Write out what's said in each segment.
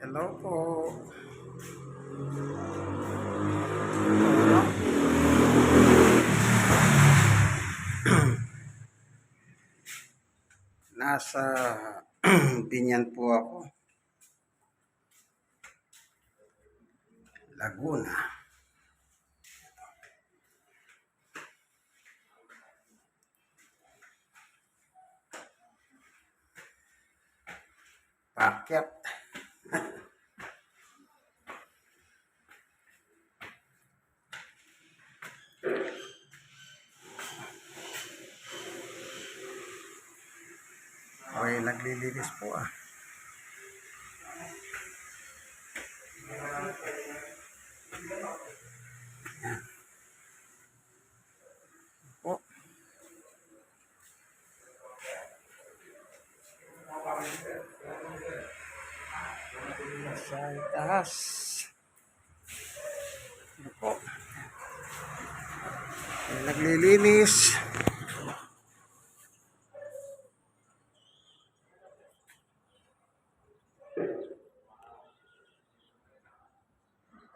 Hello po. Nasa Binyan po ako. Laguna. Pakyat. Okay, naglilinis po ah. Yan. Po. Sa taas. Ano po? May naglilinis.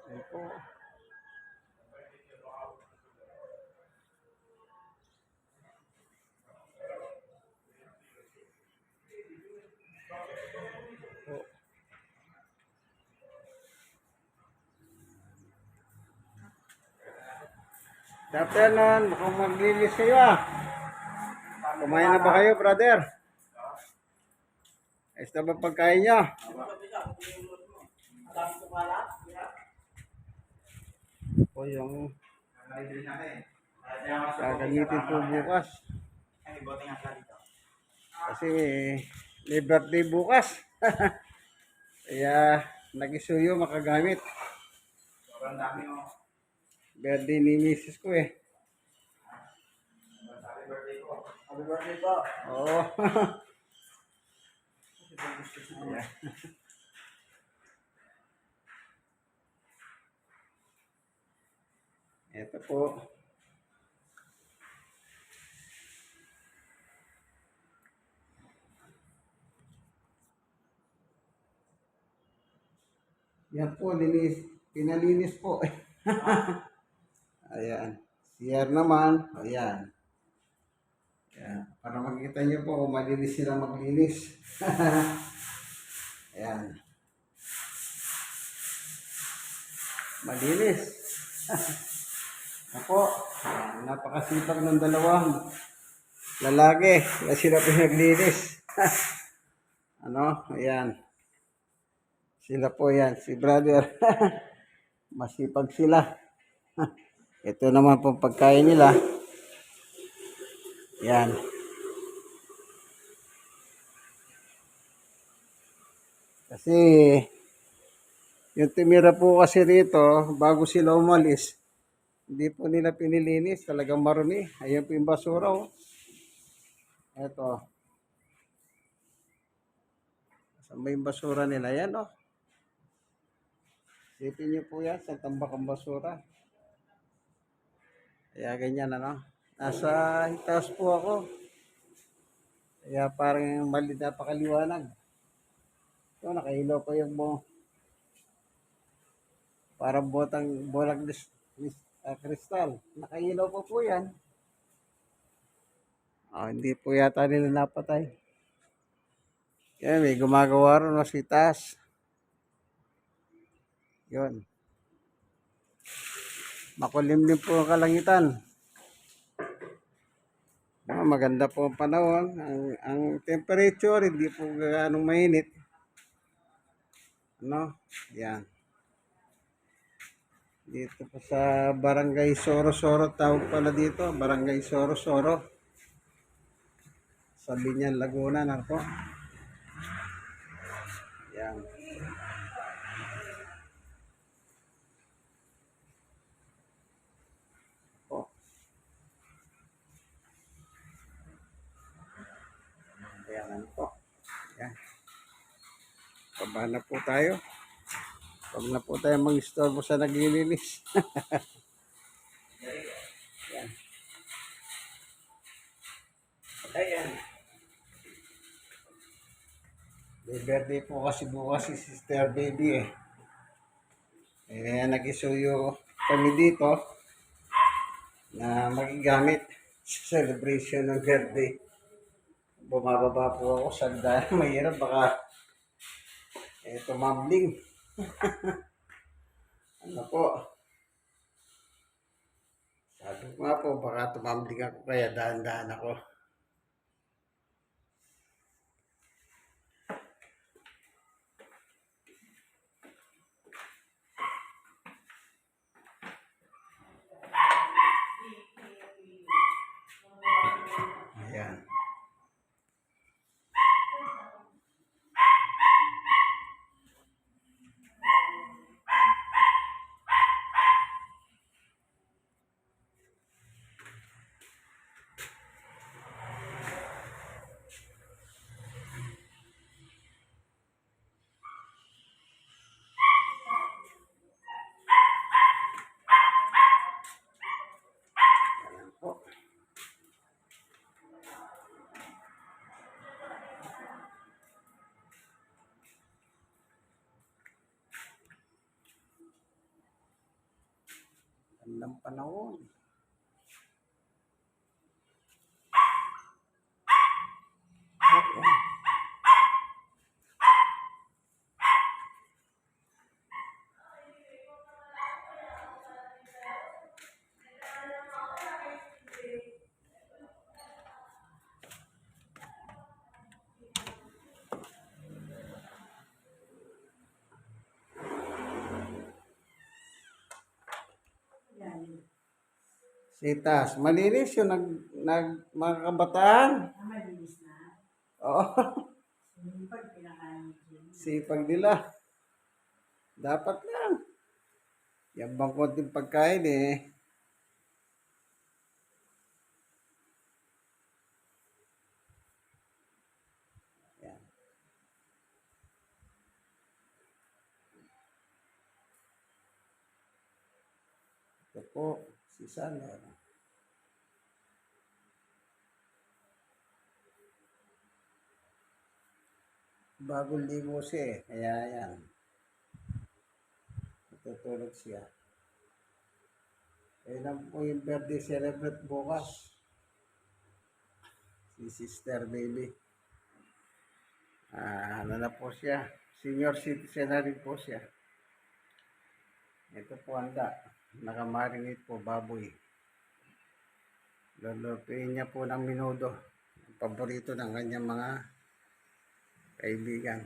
Ano? Po. Good afternoon. Mukhang maglilis kayo ah. Kumain na ba kayo, brother? Ayos na ba pagkain nyo? Po yung gagamitin po bukas. Kasi may birthday bukas. Kaya nag-isuyo makagamit. Sobrang dami mo. Birthday ni misis ko eh. Happy birthday po. Happy birthday po. Oo. Ayan. Ito po. Yan po, linis, pinalinis po. ayan. CR naman, ayan. Ayan. Para makita niyo po malinis sila maglinis. ayan. Malinis. Ako, napakasipag ng dalawang lalaki na sila pinaglinis. ano, ayan. Sila po yan, si brother. Masipag sila. Ito naman po pagkain nila. Yan. Kasi yung timira po kasi rito, bago sila umalis, hindi po nila pinilinis. Talagang marumi. Ayan po yung basura. Oh. Ito. Saan ba yung basura nila? Yan oh. Sipin niyo po yan sa tambak ang basura. Kaya ganyan ano. Nasa itaas po ako. Kaya parang mali napakaliwanag. So, nakahilaw ko yung mo. Parang botang bolang dis, dis, ah, kristal. Nakahilaw po po yan. Ah, hindi po yata nila napatay. Kaya may gumagawa ron no, si taas. Yun. Makulimlim po ang kalangitan. Ah, maganda po ang panahon. Ang, ang temperature, hindi po gaano mainit. Ano? Yan. Dito po sa Barangay Soro-Soro, tawag pala dito. Barangay Soro-Soro. Sa Binyan, Laguna na po. Yan. po. Ayan ano po. Ayan. Baba na po tayo. Huwag na po tayo mag-istorbo sa naglilinis. Ayan. Ayan. birthday po kasi bukas si Sister Baby eh. Eh, nag-isuyo kami dito na magigamit sa celebration ng birthday. Bumababa po ako sa dahil mahirap baka eh, tumambling. ano po? Sabi ko nga po, baka tumambling ako kaya dahan-dahan ako. Gandang panahon. Ayan. Sitas, malinis yung nag, nag, mga kabataan. Ah, malinis na. Oo, Yung pag pinakain ko. sipag nila. Dapat lang. Yan bang konting pagkain eh. Yan. Ito po, si Sander. Bagong ligo siya eh. Kaya yan. Natutulog siya. Eh lang po yung birthday celebrate bukas. Si Sister Baby. Ah, ano na po siya. Senior citizen na rin po siya. Ito po handa. Nakamarinate po baboy. Lulutuin niya po ng minudo. Paborito ng kanyang mga kaibigan.